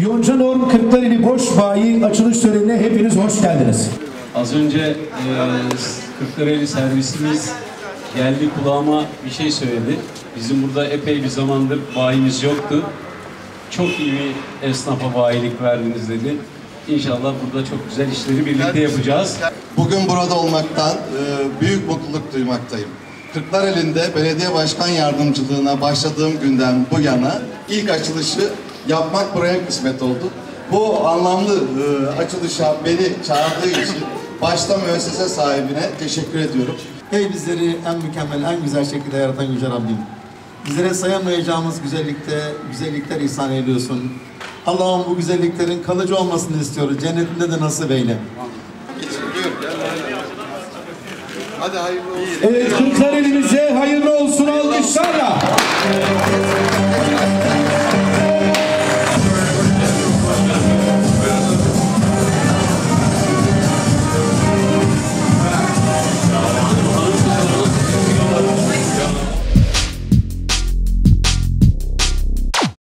Yonca Norm Kırklareli Boş Bayi açılış törenine hepiniz hoş geldiniz. Az önce e, Kırklareli servisimiz geldi kulağıma bir şey söyledi. Bizim burada epey bir zamandır bayimiz yoktu. Çok iyi bir esnafa bayilik verdiniz dedi. İnşallah burada çok güzel işleri birlikte yapacağız. Bugün burada olmaktan e, büyük mutluluk duymaktayım. Kırklareli'nde belediye başkan yardımcılığına başladığım günden bu yana ilk açılışı yapmak buraya kısmet oldu. Bu anlamlı e, açılışa beni çağırdığı için başta müessese sahibine teşekkür ediyorum. Ey bizleri en mükemmel, en güzel şekilde yaratan Yüce Rabbim. Bizlere sayamayacağımız güzellikte, güzellikler ihsan ediyorsun. Allah'ım bu güzelliklerin kalıcı olmasını istiyoruz. Cennetinde de nasip eyle. Hadi hayırlı olsun. Evet Kırklareli'mize hayırlı olsun